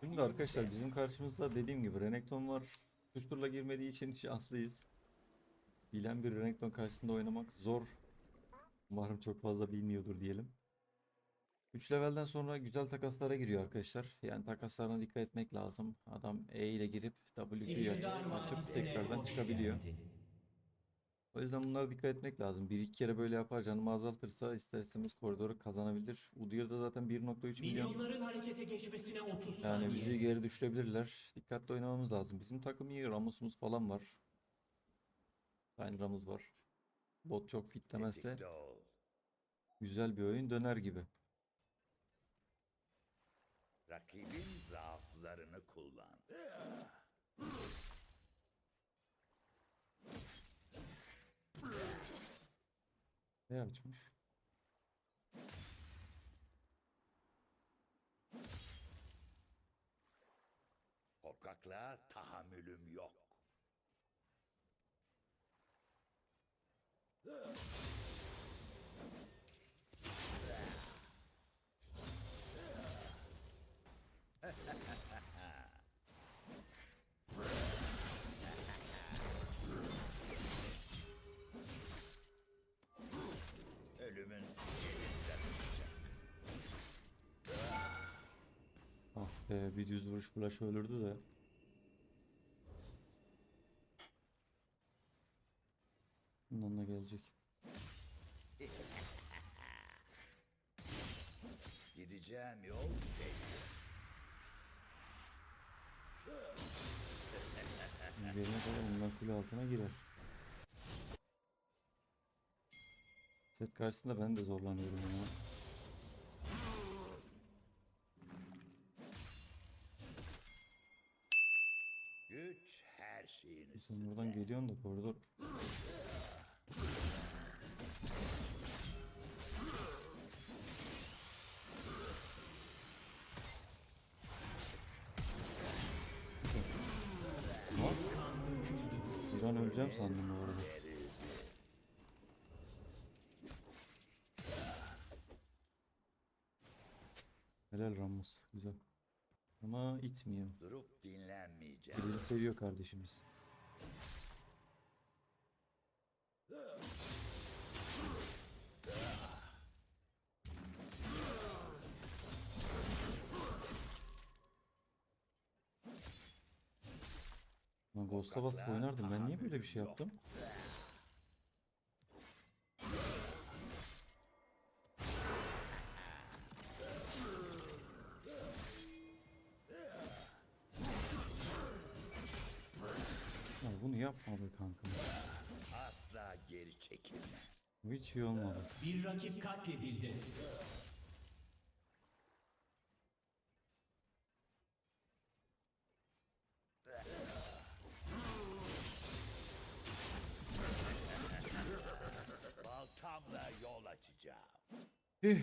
Şimdi arkadaşlar bizim karşımızda dediğim gibi Renekton var. Tuşturla girmediği için şanslıyız. Bilen bir Renekton karşısında oynamak zor. Umarım çok fazla bilmiyordur diyelim. 3 levelden sonra güzel takaslara giriyor arkadaşlar. Yani takaslarına dikkat etmek lazım. Adam E ile girip W'yu açıp, tekrardan çıkabiliyor. O yüzden bunlara dikkat etmek lazım. Bir iki kere böyle yapar canımı azaltırsa ister istemez koridoru kazanabilir. Udyr'da zaten 1.3 milyon Milyonların harekete geçmesine 30 yani saniye. bizi geri düşürebilirler. Dikkatli oynamamız lazım. Bizim takım iyi. Ramus'umuz falan var. Aynı Ramus var. Bot çok fitlemezse Tetikte ol. güzel bir oyun döner gibi. Rakibin Ne açmış? Korkaklığa Be bir düz vuruş flash ölürdü de. Bundan da gelecek. Gideceğim yol. Gelene kadar bundan kule altına girer. Set karşısında ben de zorlanıyorum ya. Sen buradan geliyorsun da koridor. Bir an öleceğim sandım bu arada. Helal Ramos. Güzel. Ama itmiyor. Durup dinlenmeyeceğim. Bizi seviyor kardeşimiz. Lan Ghost'a basıp oynardım. Ben niye böyle bir şey yaptım? Ya bunu yapma be kankam. Asla geri çekilme. Bu hiç iyi olmadı. Bir rakip katledildi. Üh.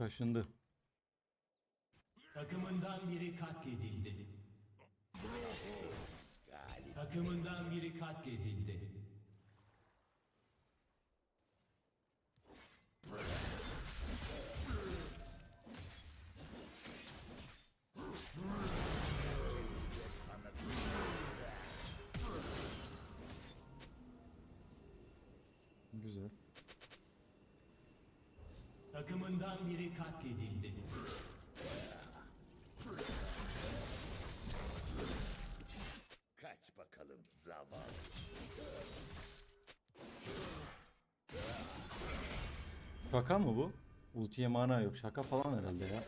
Kaşındı. Takımından biri katledildi. Takımından biri katledildi. Güzel. Takımından biri katledildi. Kaç bakalım zavallı. Şaka mı bu? Ultiye mana yok. Şaka falan herhalde ya.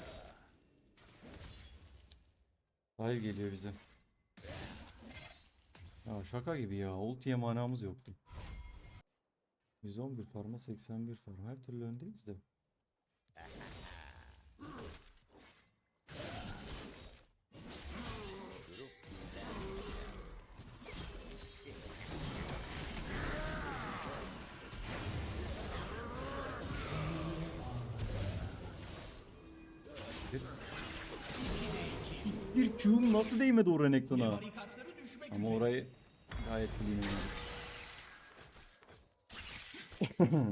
Hayır geliyor bize. Ya şaka gibi ya. Ultiye manamız yoktu. 111 farma 81 farma. Her türlü öndeyiz de. Nasıl değmedi o Renekton'a? Ama orayı gayet clean oynadık.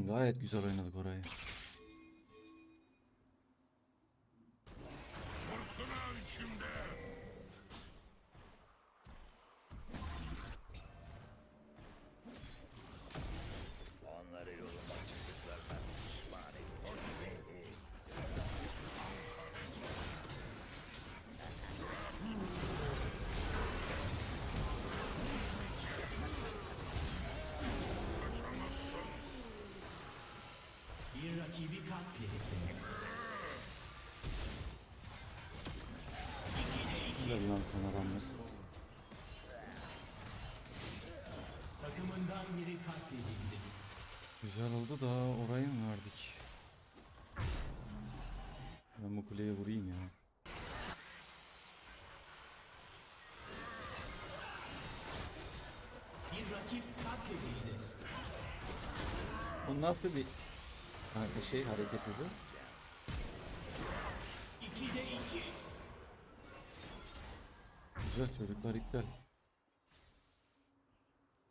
gayet güzel oynadık orayı. Güzel lan sana. Takımından biri katledildi. Güzel oldu da orayı mı verdik? Ben bu kuleye vurayım ya. Bir rakip katledildi. Bu nasıl bir kanka şey hareket hızı? 2'de 2. Güzel çocuklar iptal.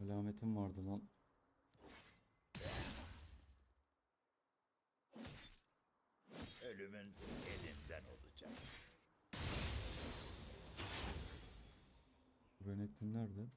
Alametim vardı lan. Ölümün elinden olacak. Renekton nerede?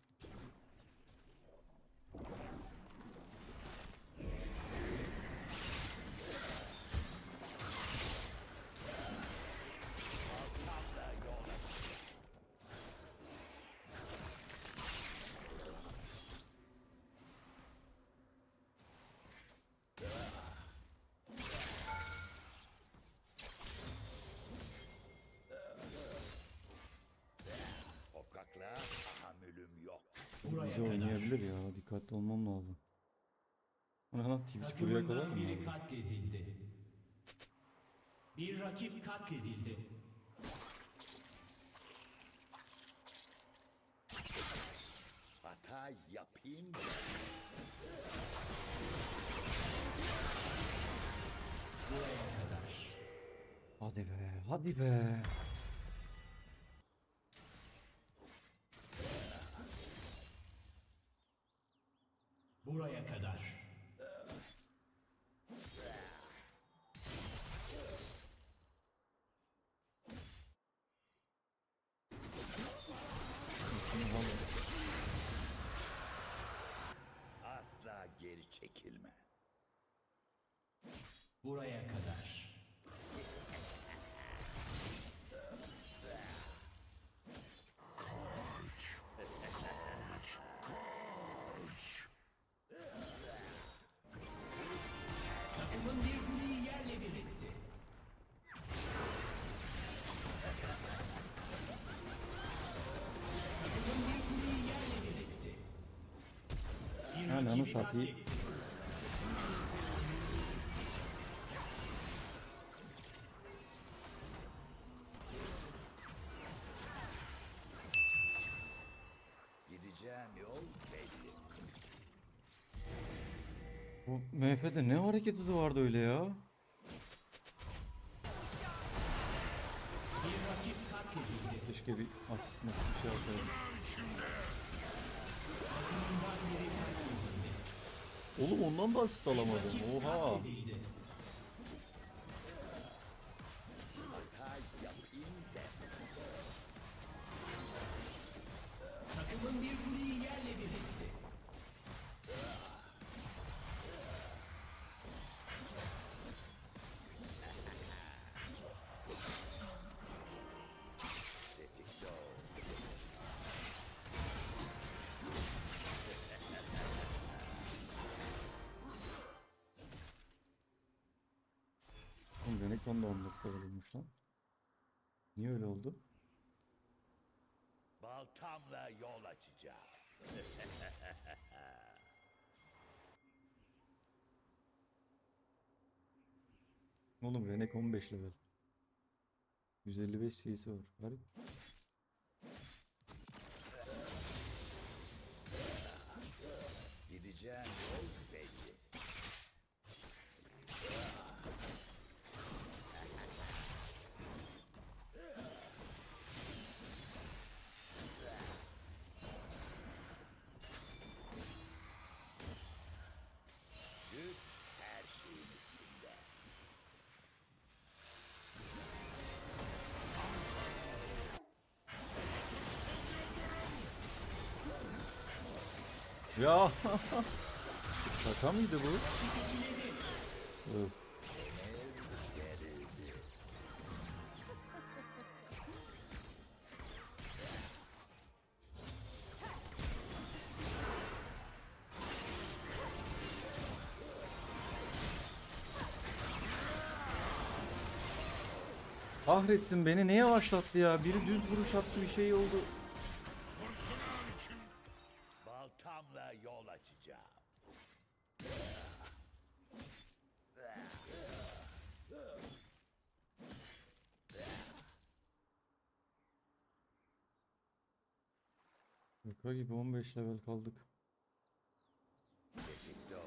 Kokakla tahammülüm yok. Buraya Oynayabilir ya. Dikkatli olmam lazım. O ne lan? Twitch buraya kadar mı? biri geldi? katledildi. Bir rakip katledildi. Hata yapayım. Buraya kadar. Hadi be, hadi be. Buraya kadar. Asla geri çekilme. Buraya kadar. Takımın bir kuleyi yerle bir etti. Takımın bir kuleyi yerle bir etti. Ananı satayım. Bu MF'de ne hareket hızı vardı öyle ya? Keşke bir asist masist bir şey alsaydım. Oğlum ondan da asist alamadım. Oha. Son da 10 dakikada bulmuş lan. Niye öyle oldu? Baltamla yol açacağım. Oğlum Renek 15 level. 155 CS'i var. Garip. Gideceğim Ya şaka mıydı bu? Öf. Kahretsin beni ne yavaşlattı ya? Biri düz vuruş attı bir şey oldu. Şaka gibi 15 level kaldık. Tetikte ol.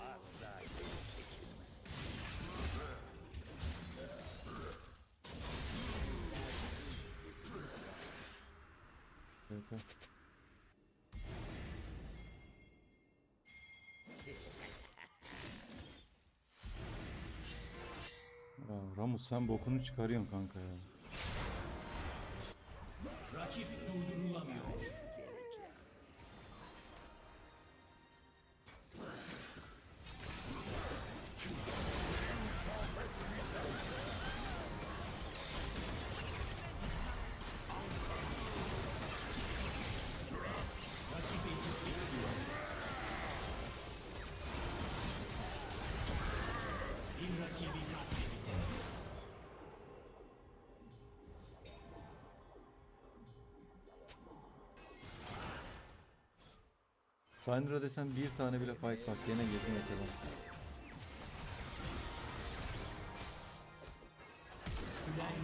Asla geri çekilme. Şaka. Ya Ramus sen bokunu çıkarıyorsun kanka ya. Rakip Syndra desen bir tane bile fight bak gene girdi mesela. Gülen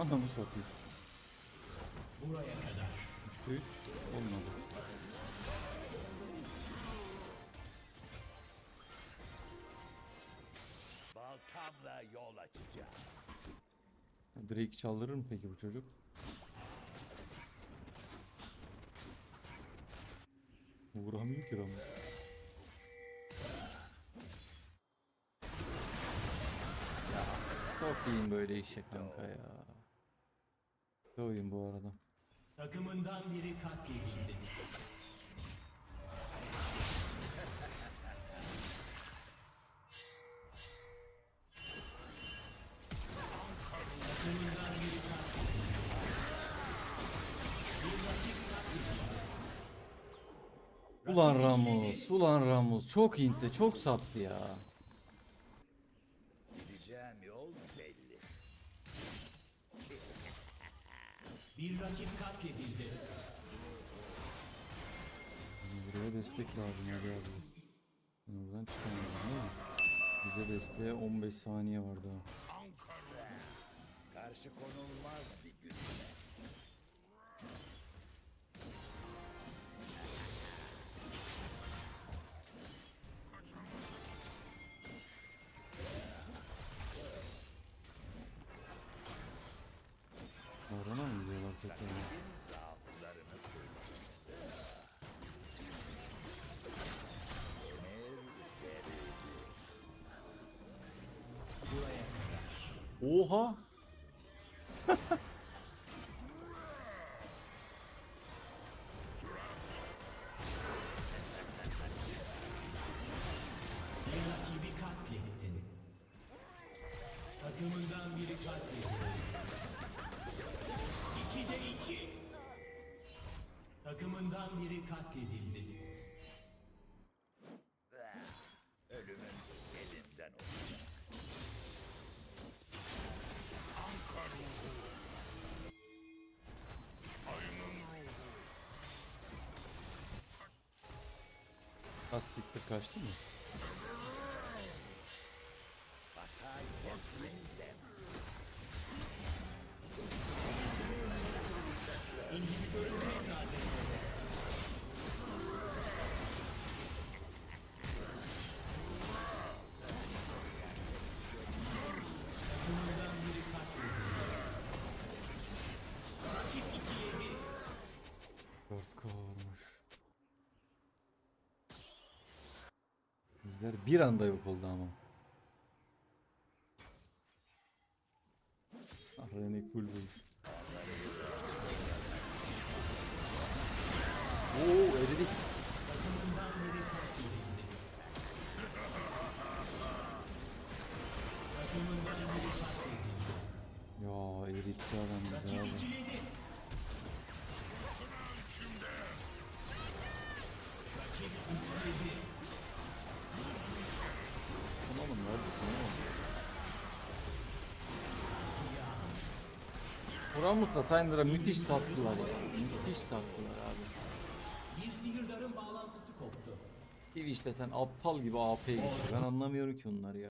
Anamı satayım. Buraya kadar. 3'te 3 olmadı. Baltamla yol açacağım. Drake çaldırır mı peki bu çocuk? Vuramıyor ki Ramus. Ya sokayım böyle işe kanka ya. Ne oyun bu arada. Takımından biri katledildi. Takımından biri katledildi. Bir rakip katledildi. Ulan Ramus, ulan Ramus çok inti, çok sattı ya. Bir rakip katledildi. Buraya destek lazım hadi abi. Ben oradan çıkamıyorum değil mi? Bize desteğe 15 saniye var daha. Karşı konulmaz bir güçle. Oha! Rakibi katlettin. Takımından biri katledildi. İki de iki. Takımından biri katledildi. Siktir kaçtı mı? Bizler bir anda yok oldu ama. Ah Renek full bulmuş. Oo eridik. Ya eritti adam bizi abi. Uranmus'la Tinder'a müthiş sattılar ya. Müthiş sattılar abi. Bir sihirdarın bağlantısı koptu. Twitch'te sen aptal gibi AP gidiyor. Ben anlamıyorum ki onları ya.